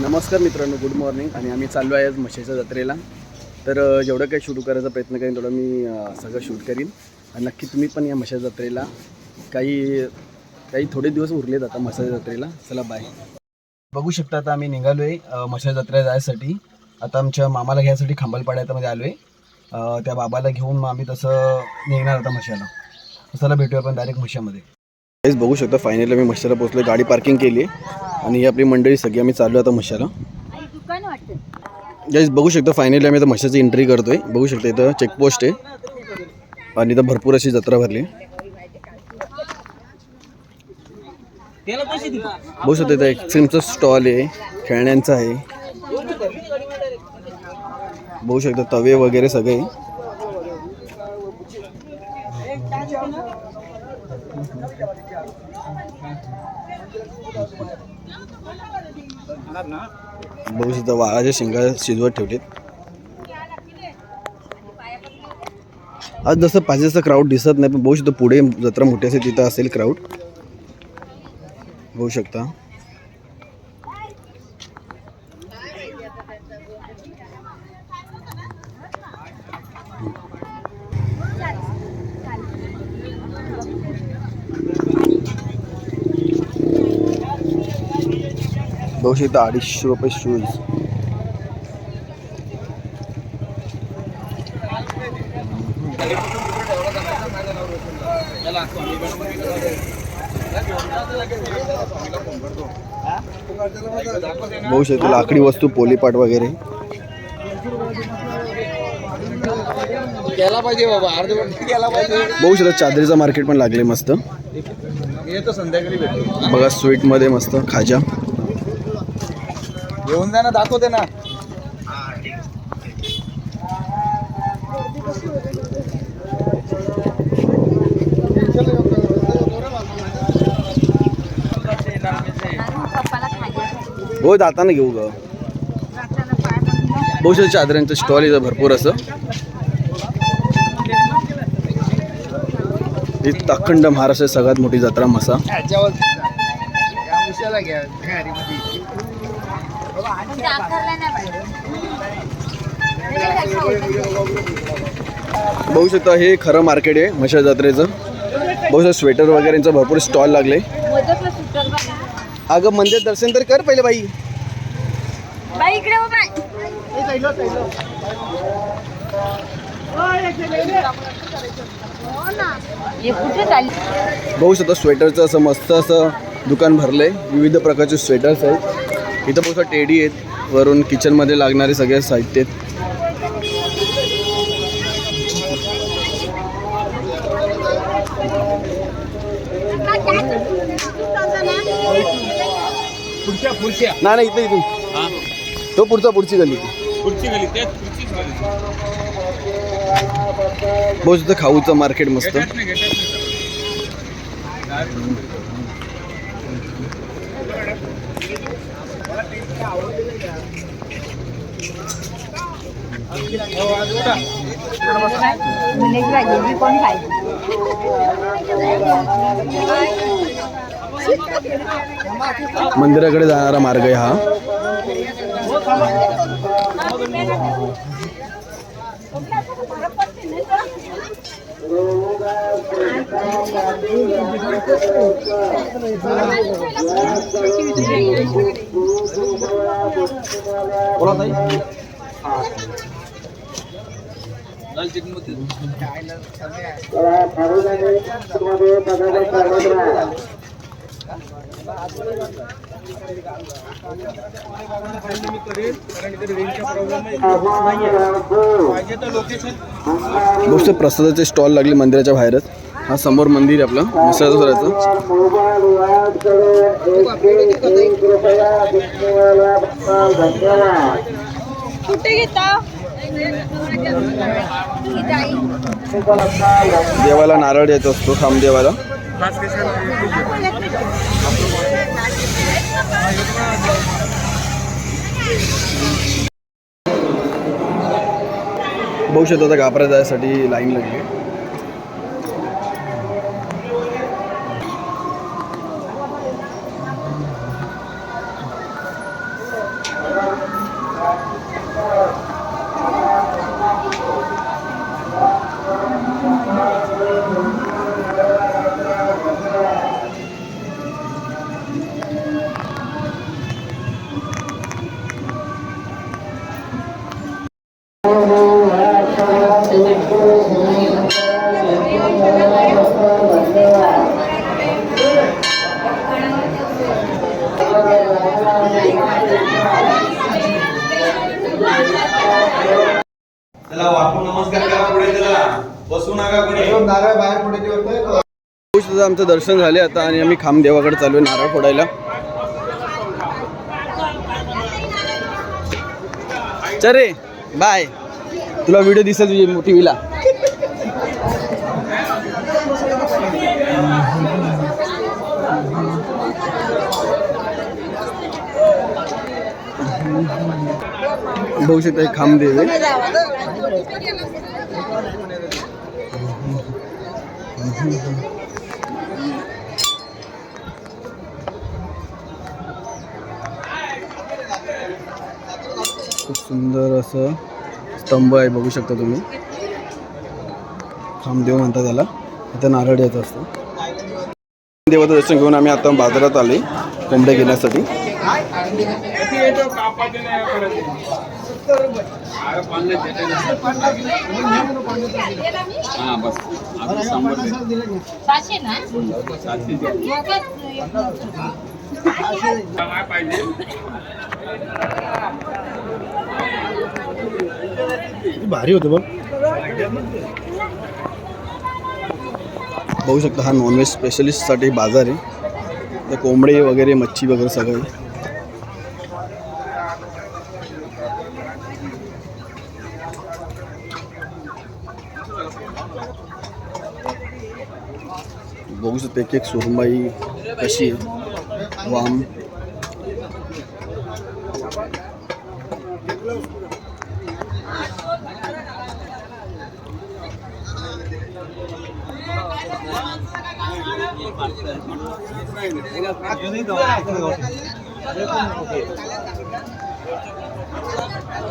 नमस्कार मित्रांनो good morning आणि आम्ही चाललो आहे आज म्हशीच्या जत्रेला. तर जेवढं काही शूट करायचा प्रयत्न करेन तेवढं मी सगळं शूट करीन. आणि नक्की तुम्ही पण या म्हशीच्या जत्रेला काही काही थोडे दिवस उरलेत आता म्हशीच्या जत्रेला. चला बाय बघू शकता आता आम्ही निघालो आहे म्हशीच्या जत्रेला जायसाठी. आता आमच्या मामाला घ्यायसाठी खांबालपाड्यामध्ये आलो आहे त्या बाबाला घेऊन मग आम्ही तसं निघणार आता म्हशाला. चला भेटूया आपण डायरेक्ट म्हशामध्ये. काहीच बघू शकता फायनली आम्ही म्हशाला पोहोचलो गाडी पार्किंग केली आणि ही आपली मंडळी सगळी आम्ही चाललो आता म्हशाला. गाईज बघू शकता फायनली आम्ही आता म्हशाची एंट्री करतोय. बघू शकता इथं चेकपोस्ट आहे. आणि इथं भरपूर अशी जत्रा भरली. बघू शकता इथं आईस्क्रीमचं स्टॉल आहे खेळण्यांचं आहे. बघू शकता तवे वगैरे सगळे. बघू शकता वाघाच्या शेंगा शिजवत ठेवलेत. आज जसं पाहिजे तसं क्राऊड दिसत नाही पण बघू शकतो पुढे जत्रा मोठी असेल तिथं असेल क्राऊड बघू शकता. शकता अडीचशे रुपये शूज बघू शकतो लाकडी वस्तू पोलीपाट वगैरे. गेला पाहिजे बाबा अर्धवट गेला पाहिजे. बघू शकता चादरीचं मार्केट पण लागले मस्त. येतो संध्याकाळी बघा स्वीटमध्ये मस्त खाजा. येऊन जा ना दाखवते ना. हो जाताना घेऊ ग. शकता चादरांचं स्टॉल इथं भरपूर असं. ही अखंड महाराष्ट्रात सगळ्यात मोठी जत्रा मसा. घ्या घारीमध्ये. म्हणजे आकारला नाही बघू शकता हे खरं मार्केट आहे म्हशा जत्रेचं. बघू शकता स्वेटर वगैरेचं भरपूर स्टॉल लागले. अगं मंदिर दर्शन तर कर पहिले बाई. बघू शकता स्वेटरचं असं मस्त असं दुकान भरलंय. विविध प्रकारचे स्वेटर्स आहेत. इथं बघू टेडी आहेत. वरून किचनमध्ये लागणारे सगळे साहित्य आहेत. नाही नाही इथे इथून. तो पुढचा पुढची गली पुढची गली खाऊचं मार्केट मस्त घेतात नाही घेतात नाही मुलीची भाजी मी कोण खायची मंदिराकडे जाणारा मार्ग आहे हा. शकता प्रसादाचे स्टॉल लागले मंदिराच्या बाहेरच. हा समोर मंदिर आपलं मिसळाचं कुठे घेता? देवाला नारळ येत असतो खामदेवाला बघू शकतो आता गाभरा जायसाठी लाईन लागली. त्याला वाकून नमस्कार करा पुढे त्याला बसू नका पुढे नारळ बाहेर पुढे ठेवतोय तुझं आमचं दर्शन झाले आता आणि आम्ही खामदेवाकडे चालू आहे नारळ फोडायला. चल रे बाय. तुला व्हिडिओ दिसेल टी व्हीला बघू शकता हे खामदेव आहे सुंदर असं स्तंभ आहे बघू शकता तुम्ही. खामदेव म्हणता त्याला. इथं नारळ याचं असतं. देवाचं दर्शन घेऊन आम्ही आता बाजारात आले कोंबड्या घेण्यासाठी. पाहिजे भारी होतं बघ बघू शकता हा नॉनव्हेज स्पेशलिस्टसाठी बाज़ार आहे. तर कोंबडे वगैरे, मच्छी वगैरे सगळं. आहे. बघू शकता एक एक सुरमई कशी वाम.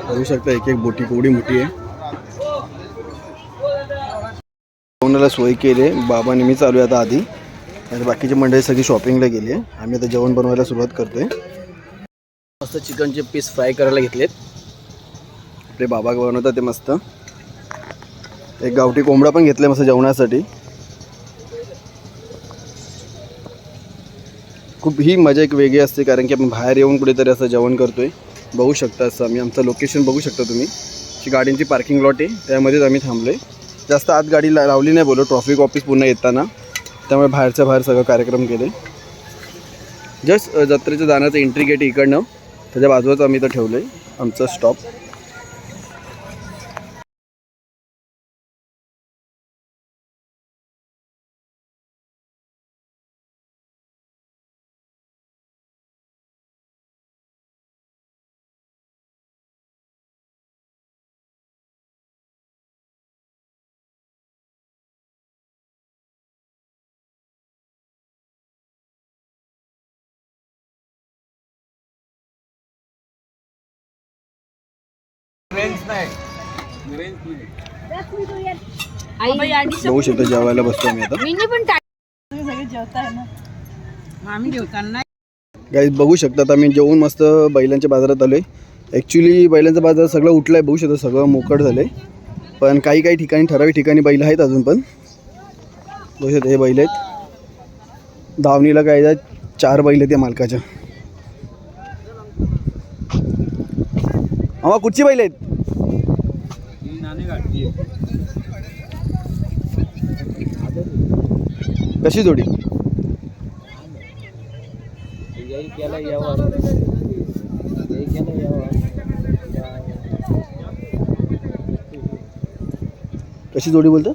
बघू शकता एक एक बोटी केवढी मोठी आहे जेवणाला सोय केली आहे बाबा नेहमी चालू आहे आता आधी आणि बाकीची मंडळी सगळी शॉपिंगला गेली आहे आम्ही आता जेवण बनवायला सुरुवात करतोय मस्त चिकनचे पीस फ्राय करायला घेतलेत आपले बाबा बनवतात ते मस्त एक गावठी कोंबडा पण घेतला मस्त जेवणासाठी खूप ही मजा एक वेगळी असते कारण की आपण बाहेर येऊन कुठेतरी असं जेवण करतो आहे बघू शकता असं आम्ही आमचं लोकेशन बघू शकता तुम्ही. जी गाडींची पार्किंग लॉट आहे त्यामध्येच आम्ही थांबलो आहे जास्त आत गाडी ला लावली नाही बोलो ट्रॉफिक ऑफिस पुन्हा येताना. त्यामुळे बाहेरच्या बाहेर सगळं कार्यक्रम केले. जस्ट जत्रेच्या जाण्याचं एंट्री गेट इकडनं त्याच्या बाजूलाच आम्ही इथं ठेवलं आहे आमचं स्टॉप आई. बघू शकता जेवायला बसतो आम्ही आता गाईज बघू शकता आता आम्ही जेवून मस्त बैलांच्या बाजारात आलो आहे ॲक्च्युली बैलांचा बाजार सगळं उठला आहे बघू शकता सगळं मोकट झालं आहे पण काही काही ठिकाणी ठराविक ठिकाणी बैल आहेत अजून पण. बघू शकता हे बैल आहेत. धावणीला काय चार बैल आहेत या मालकाच्या. आम्हा कुठची बैल आहेत? कशी जोडी? कशी जोडी बोलतो?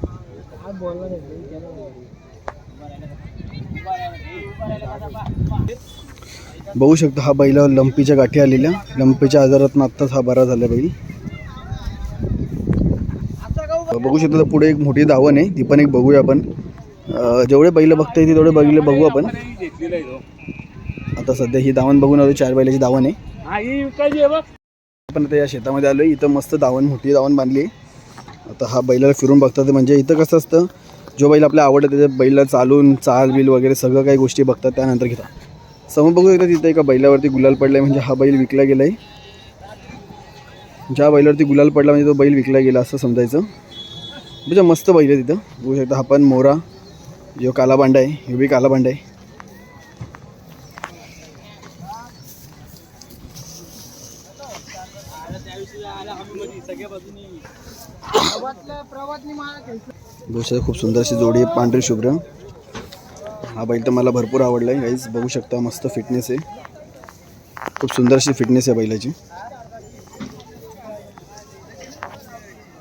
बघू शकता हा बैला लंपीच्या गाठी आलेल्या. लंपीच्या आजारातून आत्ताच हा बरा झाला बैल. बघू शकता पुढे एक मोठी धावण आहे. ती पण एक बघूया आपण. जेवढे बैल बघता येतील तेवढे बैल बघू आपण. आता सध्या ही दावण बघून आलो चार बैलाची दावण आहे. आपण आता या शेतामध्ये आलो इथं मस्त दावण मोठी दावण बांधली आहे. आता हा बैलाला फिरून बघतात म्हणजे इथं कसं असतं जो बैल आपल्या आवडतं त्याच्या बैला चालून चाल बिल वगैरे सगळं काही गोष्टी बघतात त्यानंतर घेतात. समोर बघू शकता तिथं एका बैलावरती गुलाल पडलाय म्हणजे हा बैल विकला गेलाय. ज्या बैलावरती गुलाल पडला म्हणजे तो बैल विकला गेला असं समजायचं. म्हणजे मस्त बैल आहे तिथं. बघू शकता हा पण मोरा यो काला बांडा आहे हे बी काला बांडा आहे. बघू खूप सुंदर अशी जोडी आहे पांढरी शुभ्र. हा बैल तर मला भरपूर आवडला आहे गाईज बघू शकता मस्त फिटनेस आहे. खूप सुंदर अशी फिटनेस आहे बैलाची.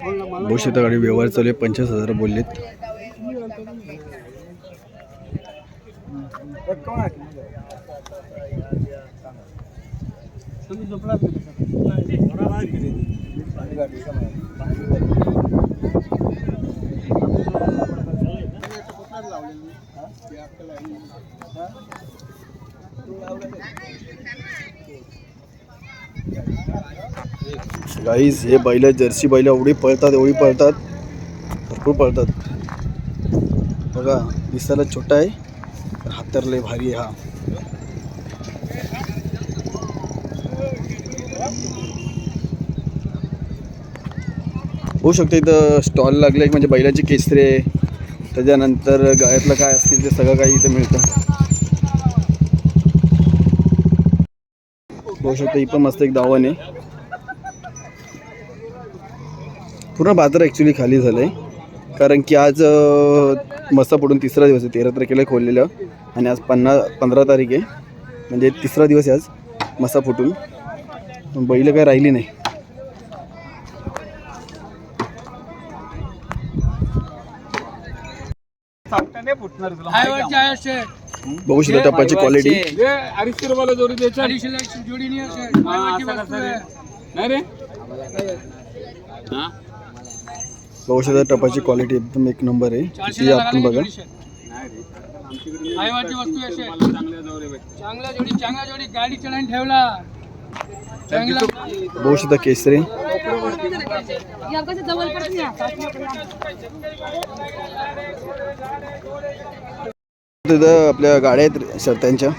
बघू शकता गाडी व्यवहार चालू आहे पंचवीस हजार बोललेत. गाईज हे बैल जर्सी बैल एवढी पळतात एवढी पळतात. भरपूर पळतात. बघा दिसायला छोटा आहे पण हातर लय भारी आहे हा. होऊ शकतं इथं स्टॉल लागले म्हणजे बैलाचे केसरे त्याच्यानंतर गायातलं काय असतील ते सगळं काही इथं मिळतं. होऊ शकतं ही पण मस्त एक दावण आहे. पूर्ण बाजार ॲक्च्युली खाली झालं आहे कारण की आज मस्त मसा पडून तिसरा दिवस आहे तेरा तारखेला खोललेलं. आणि आज पन्ना पंधरा तारीख आहे. म्हणजे तिसरा दिवस आहे आज मसा फुटून बैल काय राहिली नाही. बघू शकता टप्पाची क्वालिटी अडीचशे रुपयाला जोडी द्यायची. अडीचशे जोडी नाही रे? बघू शकता टप्पाची क्वालिटी एकदम एक नंबर आहे. आपण बघा. आहे. चांगला जोडी चांगला जोडी. गाडी चढायला ठेवला. बघू शकता केसरी. तिथं आपल्या गाड्या आहेत शर्त्यांच्या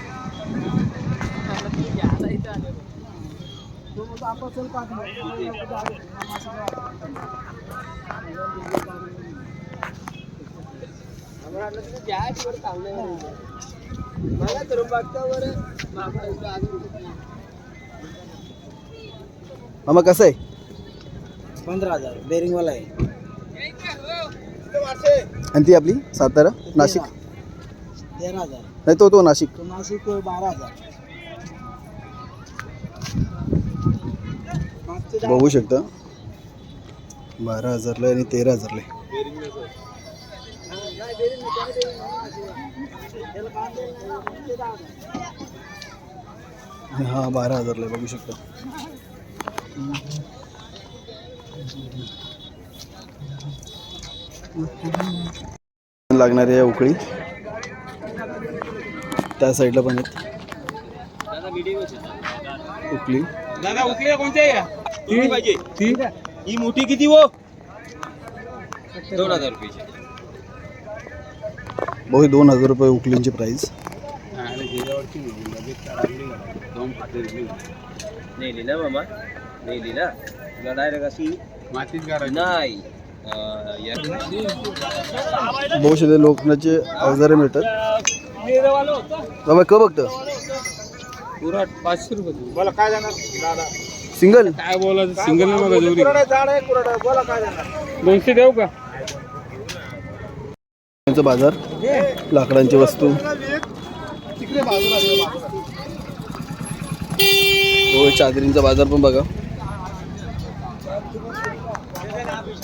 मामा कसं आहे? पंधरा हजार. बेरिंग वाला आहे. आणि ती आपली सातारा? नाशिक? तेरा हजार. नाही तो तो नाशिक. तो नाशिक बारा हजार. बघू शकता. बारा हजारला आणि तेरा हजारला हा बारा हजारला बघू शकता. लागणारी आहे उकळी. त्या साईडला पण आहेत. उकळी. दादा उकले कोणत्या या तुम्ही पाहिजे. ती? ही मोठी किती हो दोन हजार रुपयाची. बहु दोन हजार रुपये उकलींची प्राईस नाही लिहिला मामा. नाही लिहिला तुला डायरेक्ट अशी मातीत नाही अं, या- बहु शकते लोखंडाचे अवजारे मिळतात. बाबा क बघतं? पुरा पाचशे रुपये बोला काय जाणार? दादा. सिंगल? काय बोलायचं? सिंगल नाही बघा जोडी. बोला काय जाणार? दोनशे देऊ का? त्यांचा बाजार लाकडांची वस्तू. हो चादरींचा बाजार पण बघा.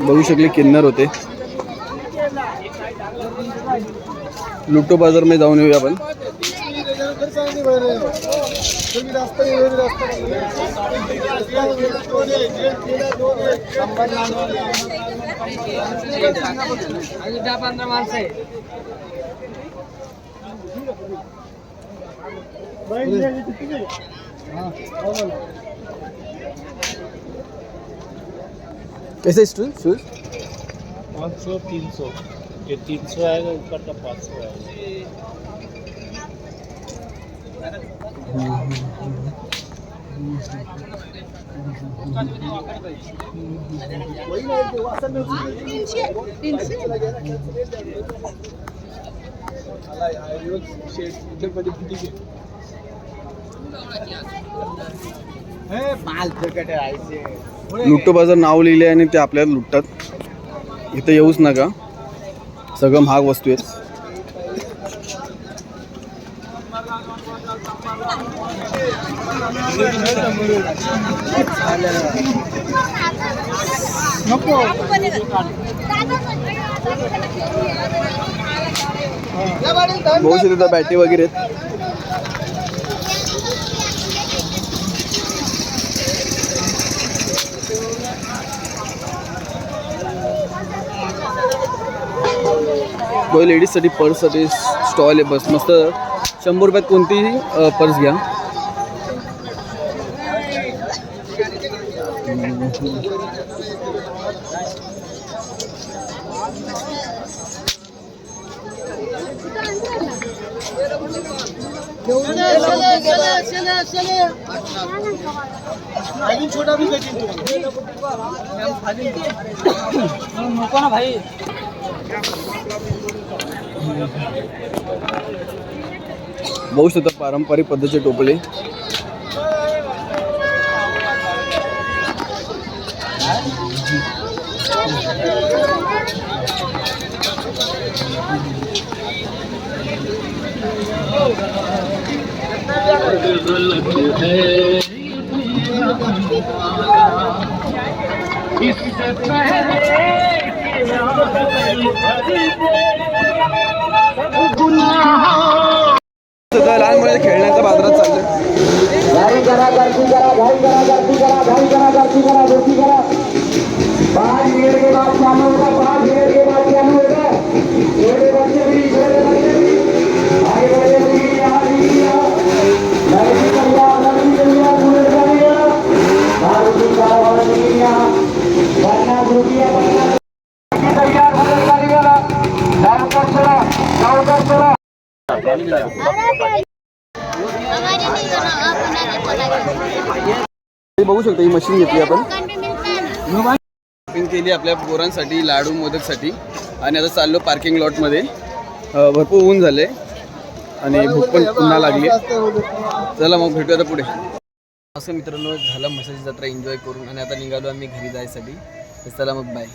बघू शकले किन्नर होते. लुटो बाजारमध्ये जाऊन येऊया आपण. माणसं कैसे शूज शूज पाँच सौ तीन सौ ये तीन सौ आएगा ऊपर का पाँच सौ आएगा लुट्टो बाजार नाव लिहिले आणि ते आपल्याला लुटतात. इथं येऊच नका. सगळं महाग वस्तू आहेत. शकतो तिथं बॅटरी वगैरे आहेत. बघ लेडीजसाठी पर्ससाठी स्टॉल आहे बस. मस्त शंभर रुपयात कोणतीही पर्स घ्या. नको ना भाई. बघू शकता पारंपरिक पद्धतीचे टोपले. सध्या बघू शकता ही मशीन घेतली आपण. शॉपिंग केली आपल्या पोरांसाठी लाडू मोदकसाठी. आणि आता चाललो पार्किंग लॉटमध्ये भरपूर ऊन झाले आणि भूक पण पुन्हा लागली. चला मग भेटूया आता पुढे. असं मित्रांनो झालं म्हशाची जत्रा. एन्जॉय करून. आणि आता निघालो आम्ही घरी जायसाठी. तर चला मग बाय